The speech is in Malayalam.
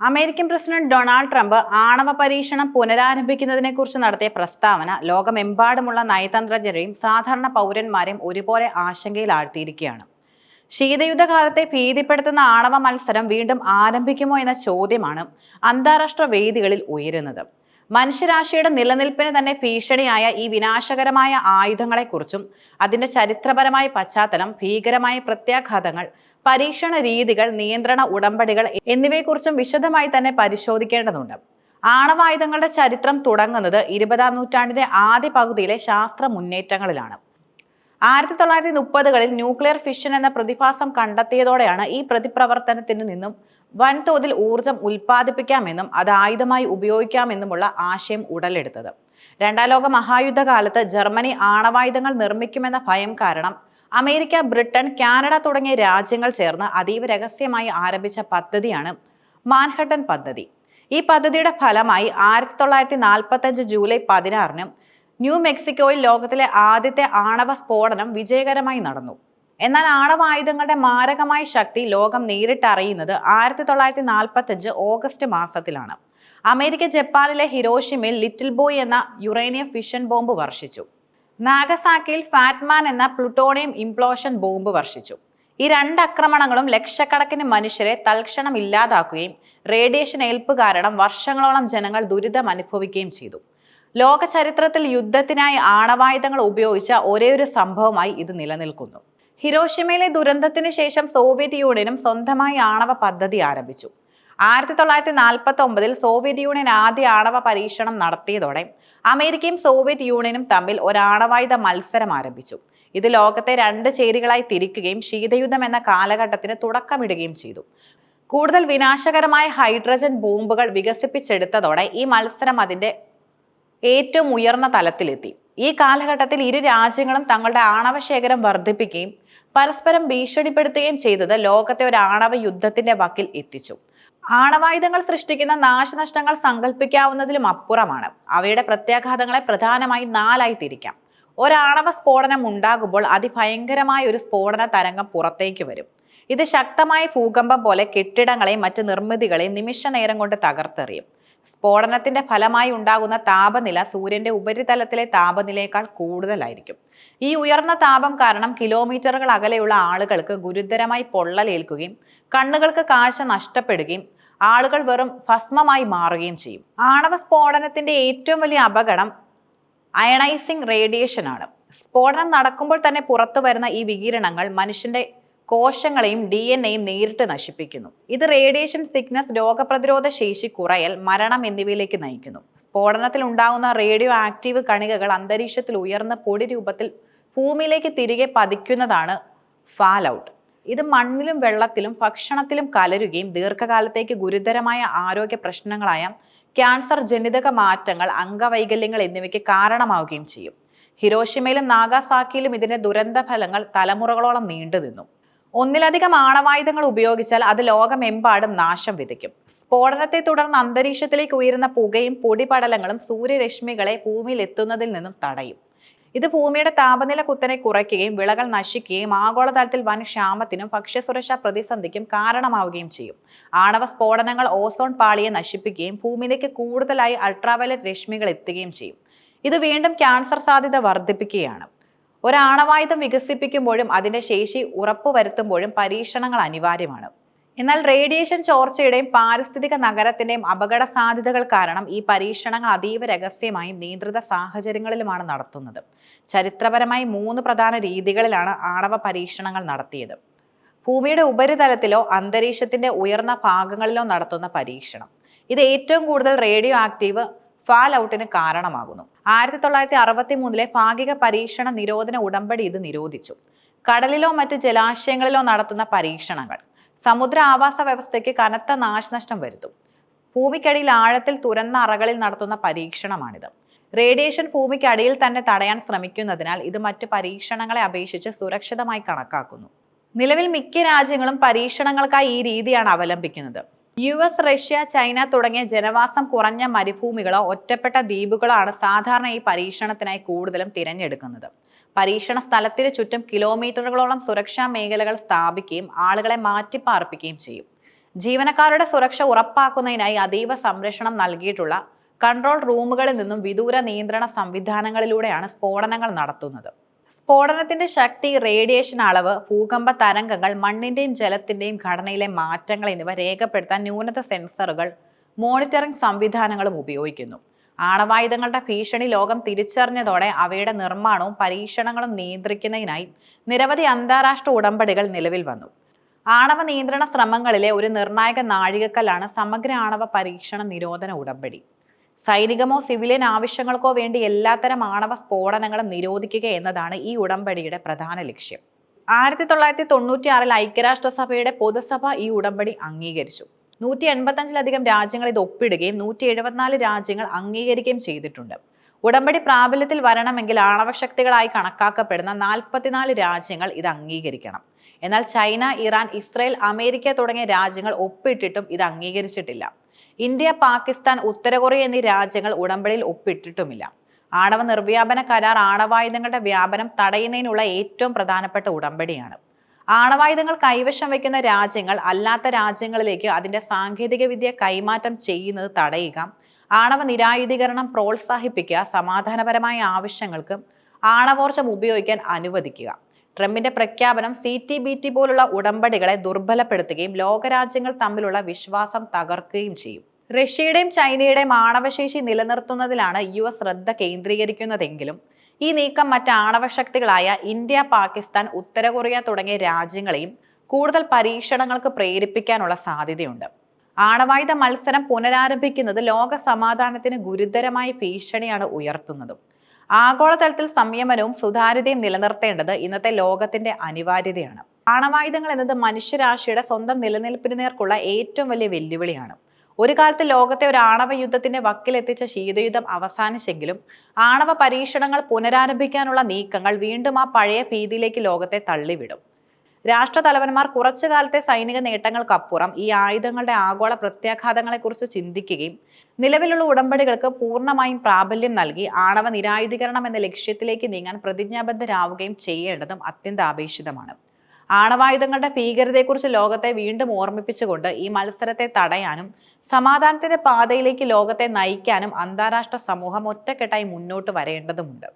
അമേരിക്കൻ പ്രസിഡന്റ് ഡൊണാൾഡ് ട്രംപ് ആണവ പരീക്ഷണം പുനരാരംഭിക്കുന്നതിനെക്കുറിച്ച് നടത്തിയ പ്രസ്താവന ലോകമെമ്പാടുമുള്ള നയതന്ത്രജ്ഞരെയും സാധാരണ പൗരന്മാരെയും ഒരുപോലെ ആശങ്കയിലാഴ്ത്തിയിരിക്കുകയാണ്. ശീതയുദ്ധകാലത്തെ ഭീതിപ്പെടുത്തുന്ന ആണവ മത്സരം വീണ്ടും ആരംഭിക്കുമോ എന്ന ചോദ്യമാണ് അന്താരാഷ്ട്ര വേദികളിൽ ഉയരുന്നത്. മനുഷ്യരാശിയുടെ നിലനിൽപ്പിന് തന്നെ ഭീഷണിയായ ഈ വിനാശകരമായ ആയുധങ്ങളെക്കുറിച്ചും അതിന്റെ ചരിത്രപരമായ പശ്ചാത്തലം ഭീകരമായ പ്രത്യാഘാതങ്ങൾ പരീക്ഷണ രീതികൾ നിയന്ത്രണ ഉടമ്പടികൾ എന്നിവയെക്കുറിച്ചും വിശദമായി തന്നെ പരിശോധിക്കേണ്ടതുണ്ട്. ആണവായുധങ്ങളുടെ ചരിത്രം തുടങ്ങുന്നത് ഇരുപതാം നൂറ്റാണ്ടിന്റെ ആദ്യ പകുതിയിലെ ശാസ്ത്ര മുന്നേറ്റങ്ങളിലാണ്. ആയിരത്തി തൊള്ളായിരത്തി മുപ്പതുകളിൽ ന്യൂക്ലിയർ ഫിഷൻ എന്ന പ്രതിഭാസം കണ്ടെത്തിയതോടെയാണ് ഈ പ്രതിപ്രവർത്തനത്തിൽ നിന്നും വൻതോതിൽ ഊർജം ഉൽപ്പാദിപ്പിക്കാമെന്നും അത് ആയുധമായി ഉപയോഗിക്കാമെന്നുമുള്ള ആശയം ഉടലെടുത്തത്. രണ്ടാം ലോക മഹായുദ്ധകാലത്ത് ജർമ്മനി ആണവായുധങ്ങൾ നിർമ്മിക്കുമെന്ന ഭയം കാരണം അമേരിക്ക ബ്രിട്ടൻ കാനഡ തുടങ്ങിയ രാജ്യങ്ങൾ ചേർന്ന് അതീവ രഹസ്യമായി ആരംഭിച്ച പദ്ധതിയാണ് മാൻഹട്ടൻ പദ്ധതി. ഈ പദ്ധതിയുടെ ഫലമായി ആയിരത്തി തൊള്ളായിരത്തി നാൽപ്പത്തഞ്ച് ജൂലൈ പതിനാറിന് ന്യൂ മെക്സിക്കോയിൽ ലോകത്തിലെ ആദ്യത്തെ ആണവ സ്ഫോടനം വിജയകരമായി നടന്നു. എന്നാൽ ആണവായുധങ്ങളുടെ മാരകമായ ശക്തി ലോകം നേരിട്ടറിയുന്നത് ആയിരത്തി തൊള്ളായിരത്തി നാൽപ്പത്തഞ്ച് ഓഗസ്റ്റ് മാസത്തിലാണ്. അമേരിക്ക ജപ്പാനിലെ ഹിരോഷിമയിൽ ലിറ്റിൽ ബോയ് എന്ന യുറേനിയം ഫിഷൻ ബോംബ് വർഷിച്ചു. നാഗസാക്കിയിൽ ഫാറ്റ്മാൻ എന്ന പ്ലൂട്ടോണിയം ഇംപ്ലോഷൻ ബോംബ് വർഷിച്ചു. ഈ രണ്ട് ആക്രമണങ്ങളും ലക്ഷക്കണക്കിന് മനുഷ്യരെ തൽക്ഷണം ഇല്ലാതാക്കുകയും റേഡിയേഷൻ ഏൽപ്പ് കാരണം വർഷങ്ങളോളം ജനങ്ങൾ ദുരിതം അനുഭവിക്കുകയും ചെയ്തു. ലോക ചരിത്രത്തിൽ യുദ്ധത്തിനായി ആണവായുധങ്ങൾ ഉപയോഗിച്ച ഒരേ ഒരു സംഭവമായി ഇത് നിലനിൽക്കുന്നു. ഹിരോഷിമയിലെ ദുരന്തത്തിന് ശേഷം സോവിയറ്റ് യൂണിയനും സ്വന്തമായി ആണവ പദ്ധതി ആരംഭിച്ചു. ആയിരത്തി തൊള്ളായിരത്തി നാൽപ്പത്തി ഒമ്പതിൽ സോവിയറ്റ് യൂണിയൻ ആദ്യ ആണവ പരീക്ഷണം നടത്തിയതോടെ അമേരിക്കയും സോവിയറ്റ് യൂണിയനും തമ്മിൽ ഒരു ആണവായുധ മത്സരം ആരംഭിച്ചു. ഇത് ലോകത്തെ രണ്ട് ചേരികളായി തിരിക്കുകയും ശീതയുദ്ധം എന്ന കാലഘട്ടത്തിന് തുടക്കമിടുകയും ചെയ്തു. കൂടുതൽ വിനാശകരമായ ഹൈഡ്രജൻ ബോംബുകൾ വികസിപ്പിച്ചെടുത്തതോടെ ഈ മത്സരം അതിന്റെ ഏറ്റവും ഉയർന്ന തലത്തിലെത്തി. ഈ കാലഘട്ടത്തിൽ ഇരു രാജ്യങ്ങളും തങ്ങളുടെ ആണവ ശേഖരം വർദ്ധിപ്പിക്കുകയും പരസ്പരം ഭീഷണിപ്പെടുത്തുകയും ചെയ്തത് ലോകത്തെ ഒരു ആണവ യുദ്ധത്തിന്റെ വക്കിൽ എത്തിച്ചു. ആണവായുധങ്ങൾ സൃഷ്ടിക്കുന്ന നാശനഷ്ടങ്ങൾ സങ്കല്പിക്കാവുന്നതിലും അപ്പുറമാണ്. അവയുടെ പ്രത്യാഘാതങ്ങളെ പ്രധാനമായും നാലായി തിരിക്കാം. ഒരാണവ സ്ഫോടനം ഉണ്ടാകുമ്പോൾ അതിഭയങ്കരമായ ഒരു സ്ഫോടന തരംഗം പുറത്തേക്ക് വരും. ഇത് ശക്തമായ ഭൂകമ്പം പോലെ കെട്ടിടങ്ങളെയും മറ്റ് നിർമ്മിതികളെയും നിമിഷ നേരം കൊണ്ട് തകർത്തെറിയും. സ്ഫോടനത്തിന്റെ ഫലമായി ഉണ്ടാകുന്ന താപനില സൂര്യന്റെ ഉപരിതലത്തിലെ താപനിലയേക്കാൾ കൂടുതലായിരിക്കും. ഈ ഉയർന്ന താപം കാരണം കിലോമീറ്ററുകൾ അകലെയുള്ള ആളുകൾക്ക് ഗുരുതരമായി പൊള്ളലേൽക്കുകയും കണ്ണുകൾക്ക് കാഴ്ച നഷ്ടപ്പെടുകയും ആളുകൾ വെറും ഭസ്മമായി മാറുകയും ചെയ്യും. ആണവ സ്ഫോടനത്തിന്റെ ഏറ്റവും വലിയ അപകടം അയണൈസിംഗ് റേഡിയേഷൻ ആണ് സ്ഫോടനം നടക്കുമ്പോൾ തന്നെ പുറത്തു വരുന്ന ഈ വികിരണങ്ങൾ മനുഷ്യന്റെ കോശങ്ങളെയും ഡി എൻ എയും നേരിട്ട് നശിപ്പിക്കുന്നു. ഇത് റേഡിയേഷൻ സിക്നസ് രോഗപ്രതിരോധ ശേഷി കുറയൽ മരണം എന്നിവയിലേക്ക് നയിക്കുന്നു. സ്ഫോടനത്തിൽ ഉണ്ടാകുന്ന റേഡിയോ ആക്റ്റീവ് കണികകൾ അന്തരീക്ഷത്തിൽ ഉയർന്ന പൊടി രൂപത്തിൽ ഭൂമിയിലേക്ക് തിരികെ പതിക്കുന്നതാണ് ഫാൽ ഔട്ട് ഇത് മണ്ണിലും വെള്ളത്തിലും ഭക്ഷണത്തിലും കലരുകയും ദീർഘകാലത്തേക്ക് ഗുരുതരമായ ആരോഗ്യ പ്രശ്നങ്ങളായ ക്യാൻസർ ജനിതക മാറ്റങ്ങൾ അംഗവൈകല്യങ്ങൾ എന്നിവയ്ക്ക് കാരണമാവുകയും ചെയ്യും. ഹിരോഷിമയിലും നാഗാസാക്കിയിലും ഇതിന്റെ ദുരന്ത ഫലങ്ങൾ തലമുറകളോളം നീണ്ടു നിന്നു ഒന്നിലധികം ആണവായുധങ്ങൾ ഉപയോഗിച്ചാൽ അത് ലോകമെമ്പാടും നാശം വിതയ്ക്കും. സ്ഫോടനത്തെ തുടർന്ന് അന്തരീക്ഷത്തിലേക്ക് ഉയരുന്ന പുകയും പൊടിപടലങ്ങളും സൂര്യരശ്മികളെ ഭൂമിയിൽ എത്തുന്നതിൽ നിന്നും തടയും. ഇത് ഭൂമിയുടെ താപനില കുത്തനെ കുറയ്ക്കുകയും വിളകൾ നശിക്കുകയും ആഗോളതലത്തിൽ വൻ ക്ഷാമത്തിനും ഭക്ഷ്യസുരക്ഷാ പ്രതിസന്ധിക്കും കാരണമാവുകയും ചെയ്യും. ആണവ സ്ഫോടനങ്ങൾ ഓസോൺ പാളിയെ നശിപ്പിക്കുകയും ഭൂമിയിലേക്ക് കൂടുതലായി അൾട്രാവയലറ്റ് രശ്മികൾ എത്തുകയും ചെയ്യും. ഇത് വീണ്ടും ക്യാൻസർ സാധ്യത വർദ്ധിപ്പിക്കുകയാണ്. ഒരാണവായുധം വികസിപ്പിക്കുമ്പോഴും അതിന്റെ ശേഷി ഉറപ്പുവരുത്തുമ്പോഴും പരീക്ഷണങ്ങൾ അനിവാര്യമാണ്. എന്നാൽ റേഡിയേഷൻ ചോർച്ചയുടെയും പാരിസ്ഥിതിക നഗരത്തിന്റെയും അപകട സാധ്യതകൾ കാരണം ഈ പരീക്ഷണങ്ങൾ അതീവ രഹസ്യമായും നിയന്ത്രിത സാഹചര്യങ്ങളിലുമാണ് നടത്തുന്നത്. ചരിത്രപരമായി മൂന്ന് പ്രധാന രീതികളിലാണ് ആണവ പരീക്ഷണങ്ങൾ നടത്തിയത്. ഭൂമിയുടെ ഉപരിതലത്തിലോ അന്തരീക്ഷത്തിന്റെ ഉയർന്ന ഭാഗങ്ങളിലോ നടത്തുന്ന പരീക്ഷണം. ഇത് ഏറ്റവും കൂടുതൽ റേഡിയോ ആക്റ്റീവ് ഫാൽ ഔട്ടിന് കാരണമാകുന്നു. ആയിരത്തി തൊള്ളായിരത്തി അറുപത്തി മൂന്നിലെ ഭാഗിക പരീക്ഷണ നിരോധന ഉടമ്പടി ഇത് നിരോധിച്ചു. കടലിലോ മറ്റ് ജലാശയങ്ങളിലോ നടത്തുന്ന പരീക്ഷണങ്ങൾ സമുദ്ര ആവാസ വ്യവസ്ഥയ്ക്ക് കനത്ത നാശനഷ്ടം വരുത്തും. ഭൂമിക്കടിയിൽ ആഴത്തിൽ തുരന്ന അറകളിൽ നടത്തുന്ന പരീക്ഷണമാണിത്. റേഡിയേഷൻ ഭൂമിക്കടിയിൽ തന്നെ തടയാൻ ശ്രമിക്കുന്നതിനാൽ ഇത് മറ്റ് പരീക്ഷണങ്ങളെ അപേക്ഷിച്ച് സുരക്ഷിതമായി കണക്കാക്കുന്നു. നിലവിൽ മിക്ക രാജ്യങ്ങളും പരീക്ഷണങ്ങൾക്കായി ഈ രീതിയാണ് അവലംബിക്കുന്നത്. യു എസ് റഷ്യ ചൈന തുടങ്ങിയ ജനവാസം കുറഞ്ഞ മരുഭൂമികളോ ഒറ്റപ്പെട്ട ദ്വീപുകളോ ആണ് സാധാരണ ഈ പരീക്ഷണത്തിനായി കൂടുതലും തിരഞ്ഞെടുക്കുന്നത്. പരീക്ഷണ സ്ഥലത്തിന് ചുറ്റും കിലോമീറ്ററുകളോളം സുരക്ഷാ മേഖലകൾ സ്ഥാപിക്കുകയും ആളുകളെ മാറ്റിപ്പാർപ്പിക്കുകയും ചെയ്യും. ജീവനക്കാരുടെ സുരക്ഷ ഉറപ്പാക്കുന്നതിനായി അതീവ സംരക്ഷണം നൽകിയിട്ടുള്ള കൺട്രോൾ റൂമുകളിൽ നിന്നും വിദൂര നിയന്ത്രണ സംവിധാനങ്ങളിലൂടെയാണ് സ്ഫോടനങ്ങൾ നടത്തുന്നത്. സ്ഫോടനത്തിന്റെ ശക്തി റേഡിയേഷൻ അളവ് ഭൂകമ്പ തരംഗങ്ങൾ മണ്ണിന്റെയും ജലത്തിന്റെയും ഘടനയിലെ മാറ്റങ്ങൾ എന്നിവ രേഖപ്പെടുത്താൻ ന്യൂനത സെൻസറുകൾ മോണിറ്ററിംഗ് സംവിധാനങ്ങളും ഉപയോഗിക്കുന്നു. ആണവായുധങ്ങളുടെ ഭീഷണി ലോകം തിരിച്ചറിഞ്ഞതോടെ അവയുടെ നിർമ്മാണവും പരീക്ഷണങ്ങളും നിയന്ത്രിക്കുന്നതിനായി നിരവധി അന്താരാഷ്ട്ര ഉടമ്പടികൾ നിലവിൽ വന്നു. ആണവ നിയന്ത്രണ ശ്രമങ്ങളിലെ ഒരു നിർണായക നാഴികക്കല്ലാണ് സമഗ്ര ആണവ പരീക്ഷണ നിരോധന ഉടമ്പടി. സൈനികമോ സിവിലിയൻ ആവശ്യങ്ങൾക്കോ വേണ്ടി എല്ലാത്തരം ആണവ സ്ഫോടനങ്ങളും നിരോധിക്കുക എന്നതാണ് ഈ ഉടമ്പടിയുടെ പ്രധാന ലക്ഷ്യം. ആയിരത്തി തൊള്ളായിരത്തി തൊണ്ണൂറ്റി ആറിൽ ഐക്യരാഷ്ട്രസഭയുടെ പൊതുസഭ ഈ ഉടമ്പടി അംഗീകരിച്ചു. നൂറ്റി എൺപത്തഞ്ചിലധികം രാജ്യങ്ങൾ ഇത് ഒപ്പിടുകയും നൂറ്റി എഴുപത്തിനാല് രാജ്യങ്ങൾ അംഗീകരിക്കുകയും ചെയ്തിട്ടുണ്ട്. ഉടമ്പടി പ്രാബല്യത്തിൽ വരണമെങ്കിൽ ആണവശക്തികളായി കണക്കാക്കപ്പെടുന്ന നാൽപ്പത്തിനാല് രാജ്യങ്ങൾ ഇത് അംഗീകരിക്കണം. എന്നാൽ ചൈന ഇറാൻ ഇസ്രയേൽ അമേരിക്ക തുടങ്ങിയ രാജ്യങ്ങൾ ഒപ്പിട്ടിട്ടും ഇത് അംഗീകരിച്ചിട്ടില്ല. ഇന്ത്യ പാകിസ്ഥാൻ ഉത്തര കൊറിയ എന്നീ രാജ്യങ്ങൾ ഉടമ്പടിയിൽ ഒപ്പിട്ടിട്ടുമില്ല. ആണവ നിർവ്യാപന കരാർ ആണവായുധങ്ങളുടെ വ്യാപനം തടയുന്നതിനുള്ള ഏറ്റവും പ്രധാനപ്പെട്ട ഉടമ്പടിയാണ്. ആണവായുധങ്ങൾ കൈവശം വയ്ക്കുന്ന രാജ്യങ്ങൾ അല്ലാത്ത രാജ്യങ്ങളിലേക്ക് അതിന്റെ സാങ്കേതികവിദ്യ കൈമാറ്റം ചെയ്യുന്നത് തടയുക ആണവ നിരായുധീകരണം പ്രോത്സാഹിപ്പിക്കുക സമാധാനപരമായ ആവശ്യങ്ങൾക്ക് ആണവോർജം ഉപയോഗിക്കാൻ അനുവദിക്കുക. ട്രംപിന്റെ പ്രഖ്യാപനം സി ടി ബി ടി പോലുള്ള ഉടമ്പടികളെ ദുർബലപ്പെടുത്തുകയും ലോകരാജ്യങ്ങൾ തമ്മിലുള്ള വിശ്വാസം തകർക്കുകയും ചെയ്യും. റഷ്യയുടെയും ചൈനയുടെയും ആണവശേഷി നിലനിർത്തുന്നതിലാണ് യു എസ് ശ്രദ്ധ കേന്ദ്രീകരിക്കുന്നതെങ്കിലും ഈ നീക്കം മറ്റ് ആണവശക്തികളായ ഇന്ത്യ പാകിസ്ഥാൻ ഉത്തര കൊറിയ തുടങ്ങിയ രാജ്യങ്ങളെയും കൂടുതൽ പരീക്ഷണങ്ങൾക്ക് പ്രേരിപ്പിക്കാനുള്ള സാധ്യതയുണ്ട്. ആണവായുധ മത്സരം പുനരാരംഭിക്കുന്നത് ലോക സമാധാനത്തിന് ഗുരുതരമായ ഭീഷണിയാണ് ഉയർത്തുന്നതും. ആഗോളതലത്തിൽ സംയമനവും സുതാര്യതയും നിലനിർത്തേണ്ടത് ഇന്നത്തെ ലോകത്തിന്റെ അനിവാര്യതയാണ്. ആണവായുധങ്ങൾ എന്നത് മനുഷ്യരാശിയുടെ സ്വന്തം നിലനിൽപ്പിന് നേർക്കുള്ള ഏറ്റവും വലിയ വെല്ലുവിളിയാണ്. ഒരു കാലത്ത് ലോകത്തെ ഒരു ആണവ യുദ്ധത്തിന്റെ വക്കിലെത്തിച്ച ശീതയുദ്ധം അവസാനിച്ചെങ്കിലും ആണവ പരീക്ഷണങ്ങൾ പുനരാരംഭിക്കാനുള്ള നീക്കങ്ങൾ വീണ്ടും ആ പഴയ ഭീതിയിലേക്ക് ലോകത്തെ തള്ളിവിടും. രാഷ്ട്രതലവന്മാർ കുറച്ചു കാലത്തെ സൈനിക നേട്ടങ്ങൾക്കപ്പുറം ഈ ആയുധങ്ങളുടെ ആഗോള പ്രത്യാഘാതങ്ങളെക്കുറിച്ച് ചിന്തിക്കുകയും നിലവിലുള്ള ഉടമ്പടികൾക്ക് പൂർണമായും പ്രാബല്യം നൽകി ആണവ നിരായുധീകരണം എന്ന ലക്ഷ്യത്തിലേക്ക് നീങ്ങാൻ പ്രതിജ്ഞാബദ്ധരാവുകയും ചെയ്യേണ്ടതും അത്യന്താപേക്ഷിതമാണ്. ആണവായുധങ്ങളുടെ ഭീകരതയെക്കുറിച്ച് ലോകത്തെ വീണ്ടും ഓർമ്മിപ്പിച്ചുകൊണ്ട് ഈ മത്സരത്തെ തടയാനും സമാധാനത്തിന്റെ പാതയിലേക്ക് ലോകത്തെ നയിക്കാനും അന്താരാഷ്ട്ര സമൂഹം ഒറ്റക്കെട്ടായി മുന്നോട്ട് വരേണ്ടതുണ്ട്